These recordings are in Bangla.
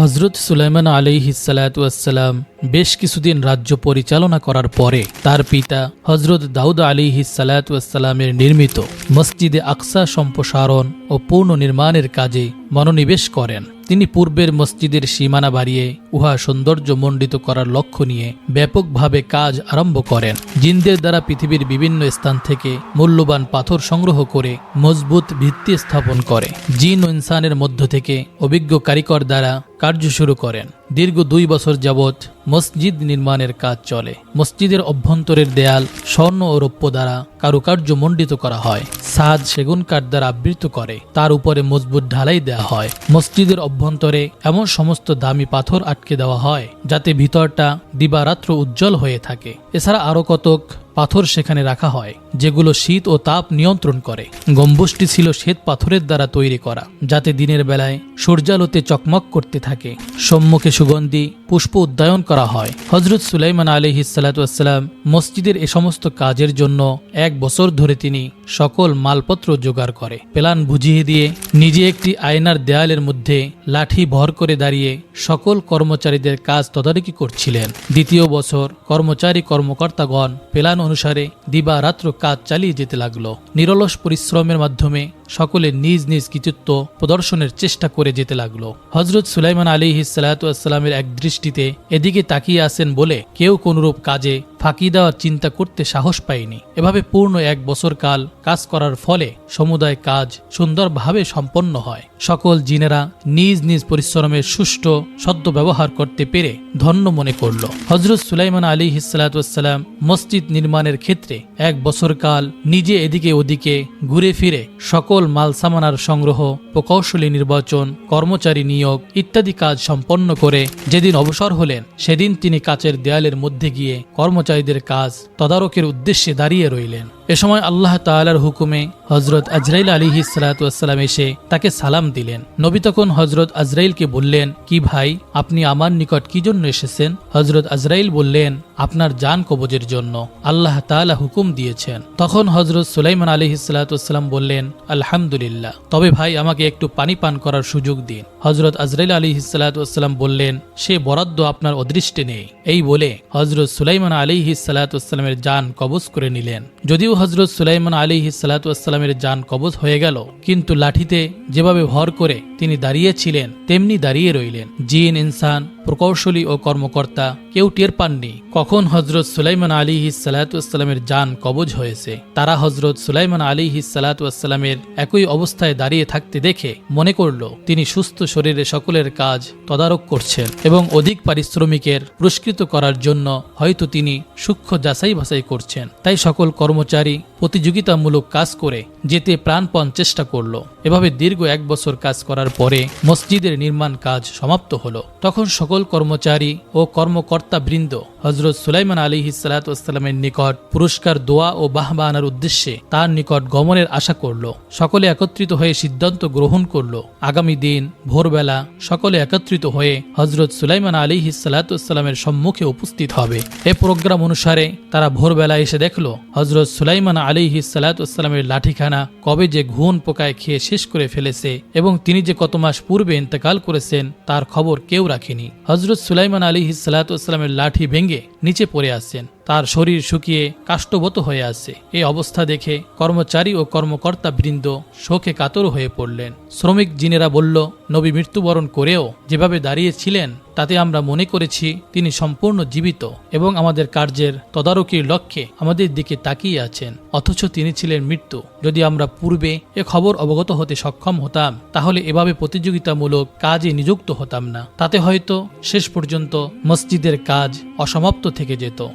হজরত সুলাইমান আলিহিসাল্লাম বেশ কিছুদিন রাজ্য পরিচালনা করার পরে তার পিতা হজরত দাউদ আলিহিসাল্লামের নির্মিত মসজিদে আকসা সম্প্রসারণ ও পূর্ণ নির্মাণের কাজে মনোনিবেশ করেন। তিনি পূর্বের মসজিদের সীমানা বাড়িয়ে উহা সৌন্দর্য মণ্ডিত করার লক্ষ্য নিয়ে ব্যাপকভাবে কাজ আরম্ভ করেন। জিনদের দ্বারা পৃথিবীর বিভিন্ন স্থান থেকে মূল্যবান পাথর সংগ্রহ করে মজবুত ভিত্তি স্থাপন করে। জিন ও ইনসানের মধ্য থেকে অভিজ্ঞ কারিগর দ্বারা কার্য শুরু করেন। দীর্ঘ দুই বছর যাবৎ মসজিদ নির্মাণের কাজ চলে। মসজিদের অভ্যন্তরের দেয়াল স্বর্ণ ও রৌপ্য দ্বারা কারুকার্য মণ্ডিত করা হয়। সাদ সেগুন কাঠ দ্বারা আবৃত করে। তার উপরে মজবুত ঢালাই দেওয়া হয়। মসজিদের অভ্যন্তরে এমন সমস্ত দামি পাথর আটকে দেওয়া হয়, যাতে ভিতরটা দিবারাত্র উজ্জ্বল হয়ে থাকে। এছাড়া আরও কতক পাথর সেখানে রাখা হয়, যেগুলো শীত ও তাপ নিয়ন্ত্রণ করে। গম্বুজটি ছিল শ্বেত পাথরের দ্বারা তৈরি করা, যাতে দিনের বেলায় সূর্যালোতে চকমক করতে থাকে। সম্মুখে সুগন্ধি, পুষ্প উদ্যায়ন করা হয়। হজরত সুলাইমান আলী হিসালাতাম মসজিদের এ সমস্ত কাজের জন্য এক বছর ধরে তিনি সকল মালপত্র জোগাড় করে। প্লান বুঝিয়ে দিয়ে নিজে একটি আয়নার দেয়ালের মধ্যে লাঠি ভর করে দাঁড়িয়ে সকল কর্মচারীদের কাজ তদারকি করছিলেন। দ্বিতীয় বছর কর্মচারী কর্মকর্তাগণ প্লান অনুসারে দিবা রাত্র কাজ চালিয়ে যেতে লাগল। নিরলস পরিশ্রমের মাধ্যমে সকলে নিজ নিজ কৃতিত্ব প্রদর্শনের চেষ্টা করে যেতে লাগল। হজরত সুলাইমান আলী হিসালাতামের এক দৃষ্টিতে এদিকে তাকিয়ে আসেন বলে কেউ কোনরূপ কাজে ফাঁকি দেওয়ার চিন্তা করতে সাহস পায়নি। এভাবে পূর্ণ এক বছর কাল কাজ করার ফলে সমুদায় কাজ সুন্দরভাবে সম্পন্ন হয়। সকল জিনেরা নিজ নিজ পরিশ্রমের সুষ্ঠু সদ্য ব্যবহার করতে পেরে ধন্য মনে করল। হজরত সুলাইমান আলী হিসালাতাম মসজিদ নির্মাণের ক্ষেত্রে এক বছর কাল নিজে এদিকে ওদিকে ঘুরে ফিরে সকল মাল সামানার সংগ্রহ প্রকৌশলী নির্বাচন, কর্মচারী নিয়োগ ইত্যাদি কাজ সম্পন্ন করে যেদিন অবসর হলেন, সেদিন তিনি কাচের দেয়ালের মধ্যে গিয়ে কর্মচারীদের কাজ তদারকের উদ্দেশ্যে দাঁড়িয়ে রইলেন। এ সময় আল্লাহ তালার হুকুমে হজরত আজরাইল আলিহি সালাতাম এসে তাকে সালাম দিলেন। নবী তখন হজরত আজরাইলকে বললেন, কি ভাই, আপনি আমার নিকট কি জন্য এসেছেন? হজরত আজরাইল বললেন, আপনার জান কবজের জন্য। আল্লাহ তালা হুকুম দিয়েছেন। তখন হজরত সুলাইমান আলিহি সালাতাম বললেন, আলহামদুলিল্লাহ। তবে ভাই, আমাকে একটু পানি পান করার সুযোগ দিন। হজরত আজরাইল আলী সালাতাম বললেন, সে বরাদ্দ আপনার অদৃষ্টে নেই। এই বলে হজরত সুলাইমান আলী সালাতামের যান কবজ করে নিলেন। যদিও হজরত সুলাইমান আলী সালাতামের যান কবজ হয়ে গেল। কিন্তু লাঠিতে যেভাবে ভর করে তিনি দাঁড়িয়েছিলেন, তেমনি দাঁড়িয়ে রইলেন। জিন, ইনসান, প্রকৌশলী ও কর্মকর্তা কেউ টের পাননি। কখন হজরত সুলাইমান আলী সালাতামের যান কবজ হয়েছে, তারা হজরত সুলাইমান আলী সালাতামের একই অবস্থায় দাঁড়িয়ে থাকতে দেখে মনে করল, তিনি সুস্থ শরীরে সকলের কাজ তদারক করছেন এবং অধিক পারিশ্রমিকের পুরস্কৃত করার জন্য হয়তো তিনি সূক্ষ্ম যাচাই বাছাই করছেন। তাই সকল কর্মচারী প্রতিযোগিতামূলক কাজ করে যেতে প্রাণপণ চেষ্টা করল। এভাবে দীর্ঘ এক বছর কাজ করার পরে মসজিদের নির্মাণ কাজ সমাপ্ত হলো। তখন সকল কর্মচারী ও কর্মকর্তা বৃন্দ হজরত সুলাইমান আলী সালাতামের নিকট পুরস্কার, দোয়া ও বাহবা আনার উদ্দেশ্যে তার নিকট গমনের আশা করল। সকলে একত্রিত হয়ে সিদ্ধান্ত গ্রহণ করল। আগামী দিন ভোরবেলা সকলে একত্রিত হয়ে হজরত সুলাইমান আলী সালাতামের সম্মুখে উপস্থিত হবে। এ প্রোগ্রাম অনুসারে তারা ভোরবেলা এসে দেখল হজরত সুলাইমান আলী সালাতামের লাঠিখানা কবে যে ঘুণ পোকায় খেয়ে শেষ করে ফেলেছে এবং তিনি যে কত মাস পূর্বে ইন্তেকাল করেছেন তার খবর কেউ রাখেনি। হজরত সুলাইমান আলী হিসালাতামের লাঠি ভেঙে নিচে পড়ে আসছেন। তার শরীর শুকিয়ে কাষ্টবত হয়ে আছে। এই অবস্থা দেখে কর্মচারী ও কর্মকর্তা বৃন্দ শোকে কাতর হয়ে পড়লেন। শ্রমিক জিনেরা বলল, নবী মৃত্যুবরণ করেও যেভাবে দাঁড়িয়েছিলেন, তাতে আমরা মনে করেছি তিনি সম্পূর্ণ জীবিত এবং আমাদের কার্যের তদারকির লক্ষ্যে আমাদের দিকে তাকিয়ে আছেন। অথচ তিনি ছিলেন মৃত্যু। যদি আমরা পূর্বে এ খবর অবগত হতে সক্ষম হতাম, তাহলে এভাবে প্রতিযোগিতামূলক কাজে নিযুক্ত হতাম না। তাতে হয়তো শেষ পর্যন্ত মসজিদের কাজ অসমাপ্ত থেকে যেত।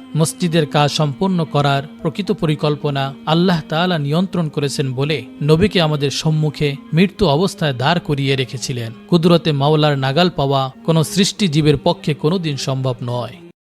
মসজিদের কাজ সম্পন্ন করার প্রকৃত পরিকল্পনা আল্লাহ তালা নিয়ন্ত্রণ করেছেন বলে নবীকে আমাদের সম্মুখে মৃত্যু অবস্থায় দাঁড় করিয়ে রেখেছিলেন। কুদরতে মাওলার নাগাল পাওয়া কোনো সৃষ্টিজীবের পক্ষে কোনোদিন সম্ভব নয়।